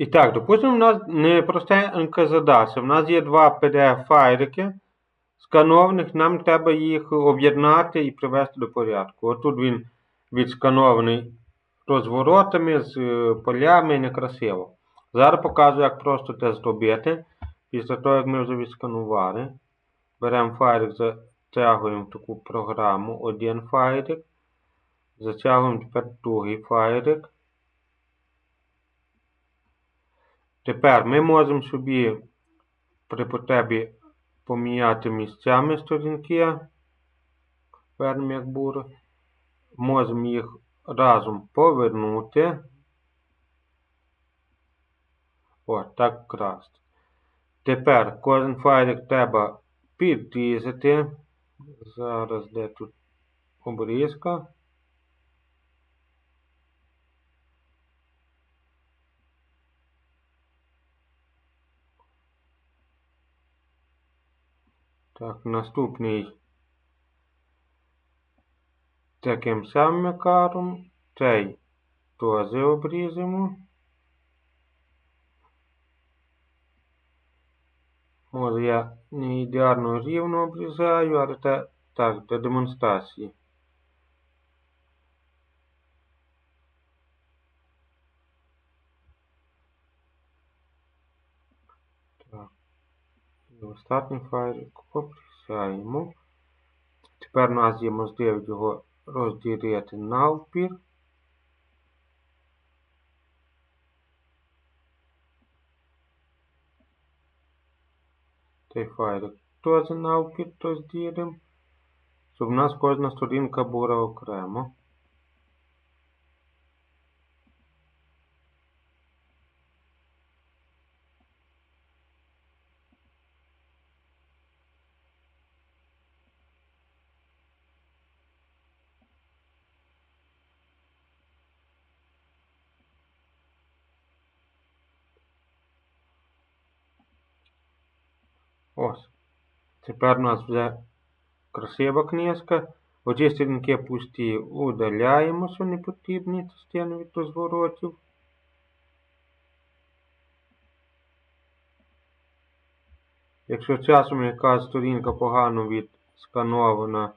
І так, допустимо, у нас не простенька задача. У нас є два PDF-файлики сканованих, нам треба їх об'єднати і привести до порядку. Отут він відсканований розворотами з е, полями некрасиво. Зараз покажу, як просто це зробити. Після того, як ми вже відсканували, беремо файлик, затягуємо в таку програму один файлик, затягуємо тепер другий файлик. Тепер ми можемо собі при потребі поміняти місцями сторінки. Як буде. Можемо їх разом повернути. О, так краще. Тепер кожен файлик треба підрізати. Зараз де тут обрізка. Наступний таким самим макаром. Цей теж обрізимо. Може я не ідеально рівно обрізаю, але це так, для демонстрації. Так. І останній файлик обрізаємо. Тепер у нас є можливість його розділити навпіл. Цей файлик теж навпіл розділимо, щоб у нас кожна сторінка була окремо. Ось. Тепер у нас вже красива книжка. Оці сторінки пусті удаляємо, що не потрібні частини від розворотів. Якщо часом якась сторінка погано відсканована,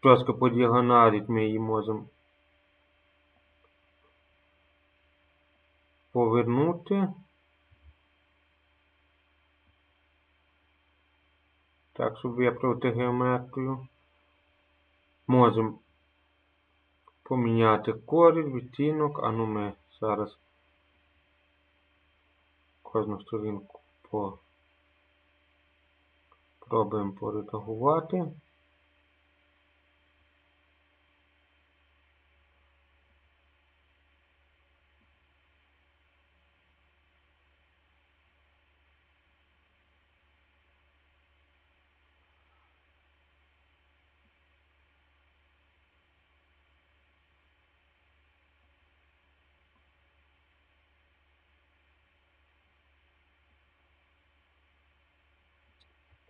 трошки по діагоналі, ми її можемо повернути. Так, щоб виправити геометрію. Можемо поміняти корінь, відтінок, а ну ми зараз кожну сторінку по пробуємо поредагувати.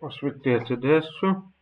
Posso ter acesso?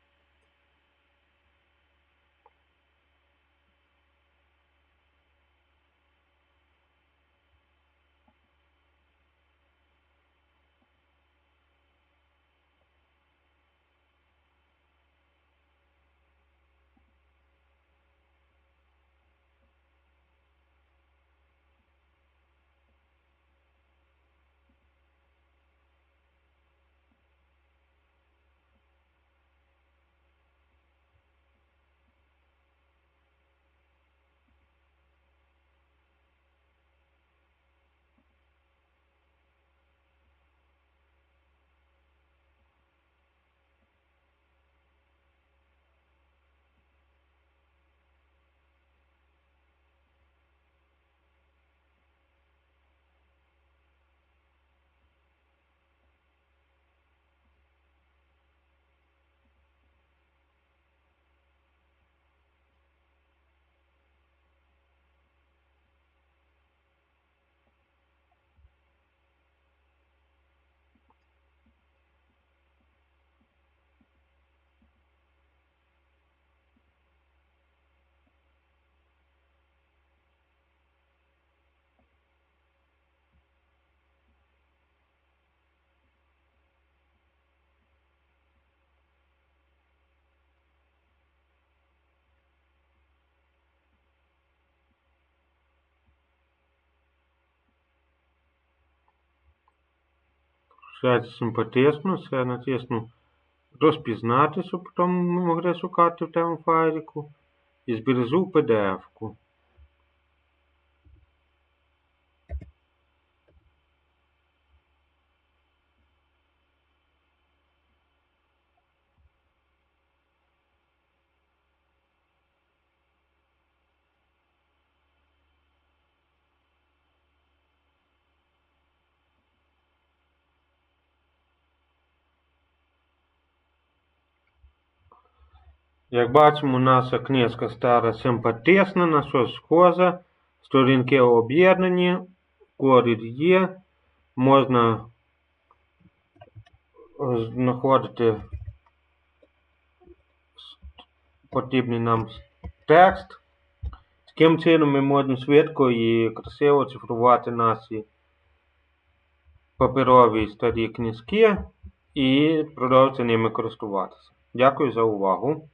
Все симпатично, все натисну розпізнатися, потім ми могли шукати в тему файлику. І збережу PDF-ку. Як бачимо, наша книжка стара симпатична, на щось схожа, сторінки об'єднані, колір є, можна знаходити потрібний нам текст. Таким чином ми можемо швидко і красиво цифрувати наші паперові старі книжки і продовжувати ними користуватися. Дякую за увагу.